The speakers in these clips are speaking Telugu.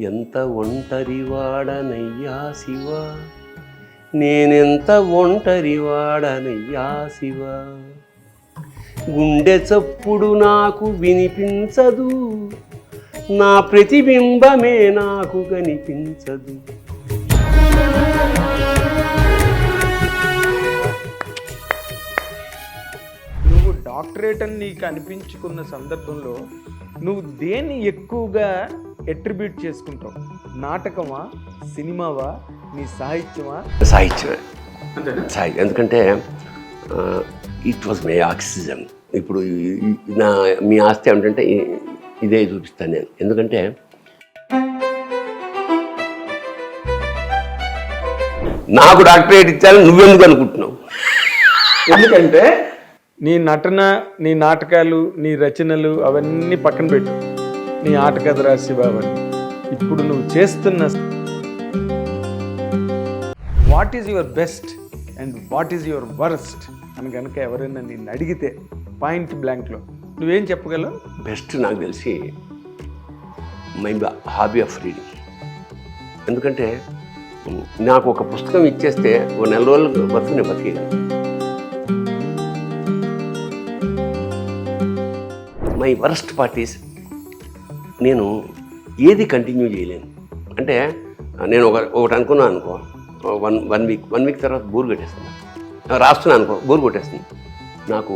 ఎంత ఒంటరివాడనయ్యా శివ? నేనెంత ఒంటరివాడనయ్యా శివ? గుండె చప్పుడు నాకు వినిపించదు నా ప్రతిబింబమే నాకు కనిపించదు. నువ్వు డాక్టరేట్ అని నీకు అనిపించుకున్న సందర్భంలో నువ్వు దేన్ని ఎక్కువగా ఎట్రిబ్యూట్ చేసుకుంటావు. నాటకమా సినిమావా నీ సాహిత్యమా? సాహిత్యమే. అంతేనా? సాహిత్యం ఎందుకంటే ఇట్ వాజ్ మై ఆక్సిజన్ ఇప్పుడు నా మీ ఆస్తి ఏమిటంటే ఇదే చూపిస్తాను నేను. ఎందుకంటే నాకు డాక్టరేట్ ఇచ్చాను నువ్వెందుకు అనుకుంటున్నావు? ఎందుకంటే? నీ నటన నీ నాటకాలు నీ రచనలు అవన్నీ పక్కన పెట్టు. నీ ఆట కథ రాసి ఇప్పుడు నువ్వు చేస్తున్న what is your best and what is your worst అని కనుక ఎవరైనా నిన్ను అడిగితే పాయింట్ బ్లాంక్లో నువ్వేం చెప్పగలవు? బెస్ట్ నాకు తెలిసి మై హాబీ ఆఫ్ రీడింగ్ ఎందుకంటే నాకు ఒక పుస్తకం ఇచ్చేస్తే ఓ నెల రోజులు బతుకు నేను బతికేయగలను మై వరస్ట్ పార్టీస్ నేను ఏది కంటిన్యూ చేయలేను. అంటే నేను ఒక ఒకటి అనుకున్నాను అనుకో one one week one week తర్వాత బోర్ కొట్టేస్తాను రాస్తున్నాను అనుకో బోర్ కొట్టేస్తుంది. నాకు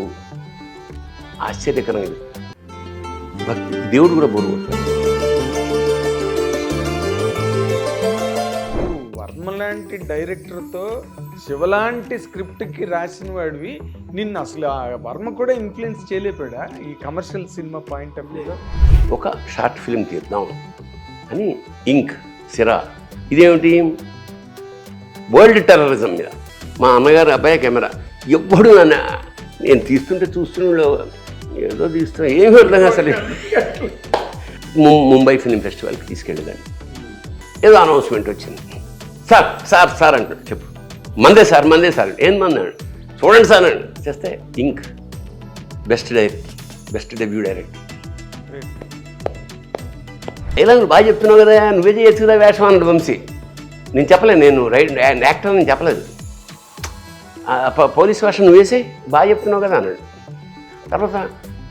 ఆశ్చర్యకరంగా భక్తి దేవుడు కూడా బోరు కొట్టాడు లాంటి డైరెక్టర్తో శివలాంటి స్క్రిప్ట్కి రాసిన వాడివి. నిన్ను అసలు ఆ వర్మ కూడా ఇన్ఫ్లుయెన్స్ చేయలేపాడా? ఈ కమర్షియల్ సినిమా పాయింట్ ఆఫ్ వ్యూలో ఒక షార్ట్ ఫిల్మ్ తీద్దాం అని ఇంక్ సిరా. ఇదేమిటి? వరల్డ్ టెర్రరిజం మీద. మా అన్నగారు అబ్బాయి కెమెరా. ఎప్పుడు నన్ను నేను తీస్తుంటే చూస్తుండే ఏదో తీస్తున్నా ఏమీ అర్థం అసలు ముంబై ఫిల్మ్ ఫెస్టివల్కి తీసుకెళ్ళేదాన్ని ఏదో అనౌన్స్మెంట్ వచ్చింది. సార్ సార్ సార్ అంటాడు చెప్పు. మందే సార్ మందే సార్ ఏం మందాడు చూడండి సార్ అండి చేస్తే ఇంక్. Best direct best debut direct ఇలా నువ్వు బాగా చెప్తున్నావు కదా నువ్వే చేయొచ్చు కదా వేషం అన్నాడు వంశీ. నేను చెప్పలేదు నేను రైట్ యాక్టర్ నేను చెప్పలేదు. పోలీస్ వేషం నువ్వు వేసే బాగా చెప్తున్నావు కదా అన్నాడు. తర్వాత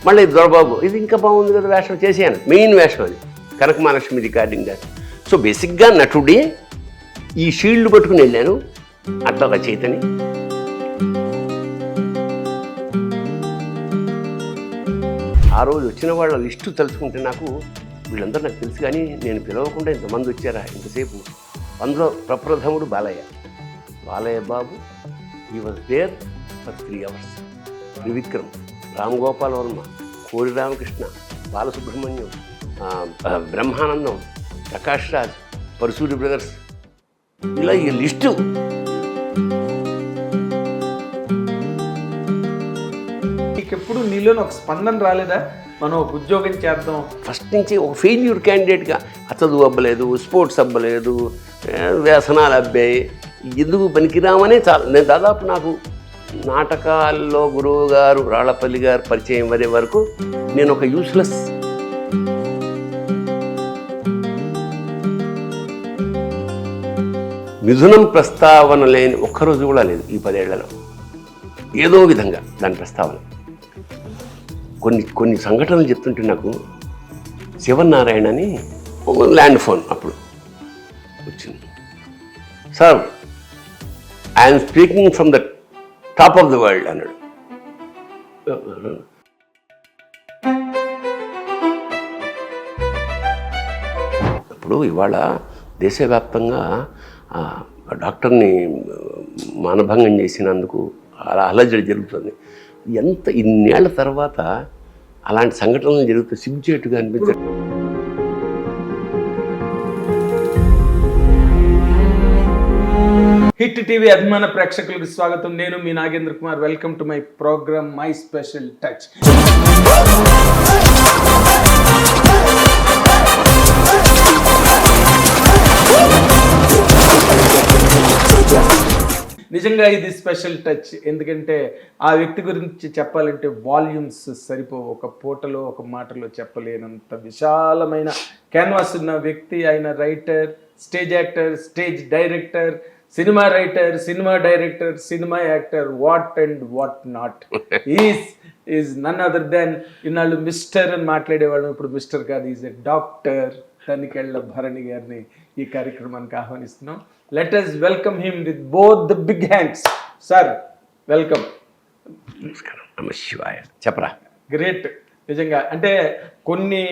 మళ్ళీ దొరబాబు ఇది ఇంకా బాగుంది కదా వేషం చేసేయను మెయిన్ వేషం అది. Kanaka Mahalakshmi recording dot so బేసిక్గా నటుడి ఈ షీల్డ్ పట్టుకుని వెళ్ళాను. అట్లా రచయితని ఆ రోజు వచ్చిన వాళ్ళ లిస్టు తలుచుకుంటే నాకు వీళ్ళందరూ నాకు తెలుసు కానీ నేను పిలవకుండా ఇంతమంది వచ్చారా ఇంతసేపు? అందులో ప్రప్రథముడు బాలయ్య. బాలయ్య బాబు ఈ was there for three hours Trivikram Ram Gopal Varma Kori Ramakrishna Balasubrahmanyam Brahmanandam Prakash Raj Parasuri brothers ఇలా ఈ లిస్టు నీకెప్పుడు నీలోని ఒక స్పందన రాలేదా? మనం ఒక ఉద్యోగం చేద్దాం. ఫస్ట్ నుంచి ఒక ఫెయిల్యూర్ క్యాండిడేట్గా చదువు అబ్బలేదు స్పోర్ట్స్ అబ్బలేదు ఏ, వ్యసనాలు అబ్బాయి ఎందుకు పనికిరామనే చాలా. నేను దాదాపు నాకు నాటకాల్లో గురువు గారు రాళ్ళపల్లి గారు పరిచయం అయ్యే వరకు నేను ఒక యూస్లెస్ మిథునం ప్రస్తావన లేని ఒక్కరోజు కూడా లేదు ఈ పదేళ్ళలో. ఏదో విధంగా దాని ప్రస్తావన. కొన్ని కొన్ని సంఘటనలు చెప్తుంటే నాకు శివనారాయణ అని ఒక ల్యాండ్ ఫోన్ అప్పుడు వచ్చింది. Sir I'm speaking from the top of the world అన్నాడు. ఇప్పుడు ఇవాళ దేశవ్యాప్తంగా డాక్టర్ని మానభంగం చేసినందుకు అలా అలజడి జరుగుతుంది. ఎంత ఇన్నేళ్ళ తర్వాత అలాంటి సంఘటనలు జరిగితే సిగ్గుచేటుగా అనిపించదు హిట్ టీవీ అభిమాన ప్రేక్షకులకు స్వాగతం. నేను మీ Nagendra Kumar. Welcome to my program my special touch. నిజంగా ఇది స్పెషల్ టచ్ ఎందుకంటే ఆ వ్యక్తి గురించి చెప్పాలంటే వాల్యూమ్స్ సరిపో ఒక పూటలో ఒక మాటలో చెప్పలేనంత విశాలమైన క్యాన్వాస్ ఉన్న వ్యక్తి ఆయన writer stage actor stage director cinema writer cinema director cinema actor what and what not is is none other than ఇన్నాళ్ళు మిస్టర్ అని మాట్లాడేవాళ్ళం. ఇప్పుడు మిస్టర్ కాదు is a doctor Tanikella Bharani గారిని ఈ కార్యక్రమానికి ఆహ్వానిస్తున్నాం. Let us welcome him with both the big hands sir welcome నమస్కారం. నమ శివాయ. చెప్పరా? గ్రేట్ నిజంగా అంటే కొన్ని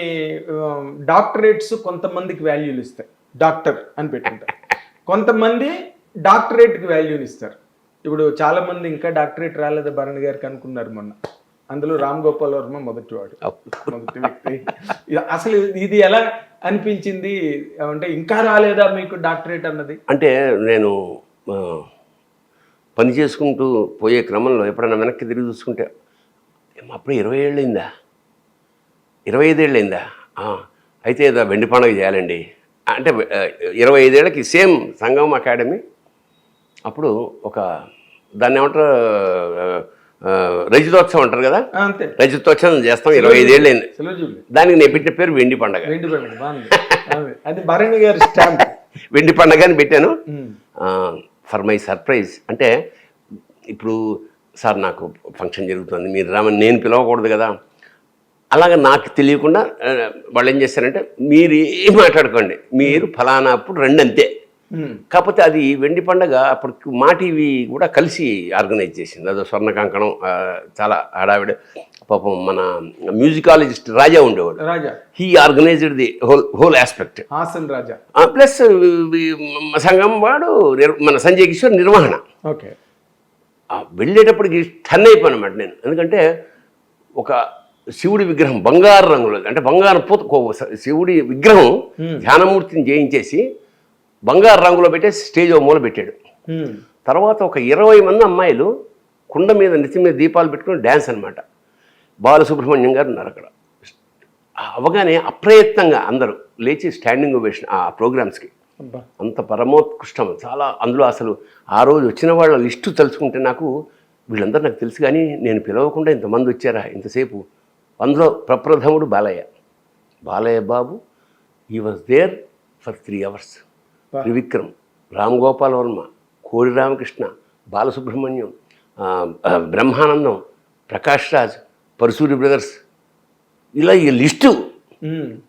డాక్టరేట్స్ కొంతమందికి వాల్యూలు ఇస్తాయి. డాక్టర్ అని పెట్టుకుంటారు కొంతమంది డాక్టరేట్కి వాల్యూని ఇస్తారు. ఇప్పుడు చాలా మంది ఇంకా డాక్టరేట్ రాలేదు భరణ్ గారికి అనుకున్నారు మొన్న. అందులో రామ్ గోపాల్ వర్మ మొదటివాడు. మొదటి వ్యక్తి. అసలు ఇది ఎలా అనిపించింది? అంటే ఇంకా రాలేదా మీకు డాక్టరేట్ అన్నది? అంటే నేను పని చేసుకుంటూ పోయే క్రమంలో ఎప్పుడైనా వెనక్కి తిరిగి చూసుకుంటే అప్పుడే ఇరవై ఏళ్ళు అయిందా ఇరవై ఐదేళ్ళు అయిందా ఆ, అయితే ఏదో వెండి పండుగ చేయాలండి. అంటే ఇరవై ఐదేళ్ళకి సేమ్ సంగం అకాడమీ. అప్పుడు ఒక దాన్ని ఏమంటారు రజతోత్సవం అంటారు కదా? రజతోత్సవం చేస్తాం ఇరవై ఐదేళ్ళు అయింది దానికి నేను పెట్టిన పేరు వెండి పండగ. వెండి పండుగ గారి స్టాంప్. వెండి పండగ అని పెట్టాను ఫర్ మై సర్ప్రైజ్. అంటే ఇప్పుడు సార్ నాకు ఫంక్షన్ జరుగుతుంది మీరు రామని నేను పిలవకూడదు కదా. అలాగ నాకు తెలియకుండా వాళ్ళు ఏం చేశారంటే మీరు ఏం మాట్లాడుకోండి మీరు ఫలానా అప్పుడు రండి అంతే. కాకపోతే అది వెండి పండగ అప్పుడు మా టీవీ కూడా కలిసి ఆర్గనైజ్ చేసింది. అదో స్వర్ణ కంకణం చాలా హడావిడ. పాపం మన మ్యూజికాలజిస్ట్ రాజా ఉండేవాడు. Raja. He organised the whole whole aspect Haasan Raja. Plus సంఘం వాడు మన సంజయ్ కిషోర్ నిర్వహణ. ఓకే. వెళ్ళేటప్పటికి టన్ అయిపోయాను అన్నమాట నేను. ఎందుకంటే ఒక శివుడి విగ్రహం బంగారు రంగులో అంటే బంగారం పూత శివుడి విగ్రహం ధ్యానమూర్తిని చేయించేసి బంగారు రంగులో పెట్టేసి స్టేజ్ ఓ మూల పెట్టాడు. తర్వాత ఒక ఇరవై మంది అమ్మాయిలు కుండ మీద నెత్తి మీద దీపాలు పెట్టుకుని డ్యాన్స్ అనమాట బాలసుబ్రహ్మణ్యం గారు ఉన్నారు అక్కడ. అవగానే అప్రయత్నంగా అందరూ లేచి స్టాండింగ్ ఓవేషన్ ఆ ప్రోగ్రామ్స్కి అంత పరమోత్కృష్టం. చాలా అందులో అసలు ఆ రోజు వచ్చిన వాళ్ళ లిస్టు తలుచుకుంటే నాకు వీళ్ళందరూ నాకు తెలుసు కానీ నేను పిలవకుండా ఇంతమంది వచ్చారా? ఇంతసేపు అందులో ప్రప్రథముడు Balayya. Balayya Babu he was there for three hours. Trivikram Ram Gopal Varma Kodi Ramakrishna Balasubrahmanyam Brahmanandam Prakash Raj Paruchuri brothers. ఇలా ఈ లిస్టు.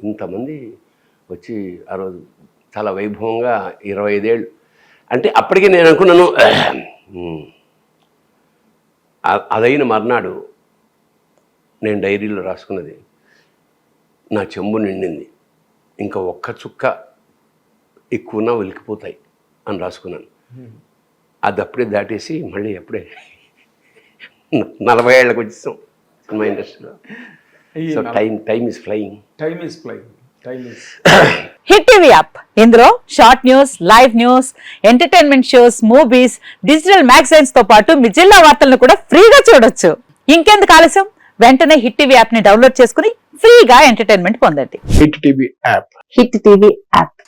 ఇంతమంది వచ్చి ఆ రోజు చాలా వైభవంగా ఇరవై ఐదేళ్ళు. అంటే అప్పటికే నేను అనుకున్నాను "ఉమ్, ఆ- అదైన మర్నాడు నేను డైరీలో రాసుకున్నది నా చెంబు నిండింది. ఇంకా ఒక్క చుక్క ఎక్కువనా ఒలికిపోతాయి అని రాసుకున్నాను. అది అప్పుడే దాటేసి మళ్ళీ అప్పుడే నలభై ఏళ్ళకి వచ్చేసాం సినిమా ఇండస్ట్రీలో. So time time is flying time is is Hit TV app ఇందులో short news live news entertainment shows movies digital మ్యాగజైన్స్తో పాటు మీ జిల్లా వార్తలను కూడా ఫ్రీగా చూడొచ్చు. ఇంకెందుకు ఆలస్యం? వెంటనే హిట్ టీవీ యాప్ని డౌన్లోడ్ చేసుకుని ఫ్రీగా ఎంటర్టైన్మెంట్ పొందండి. Hit TV app Hit TV app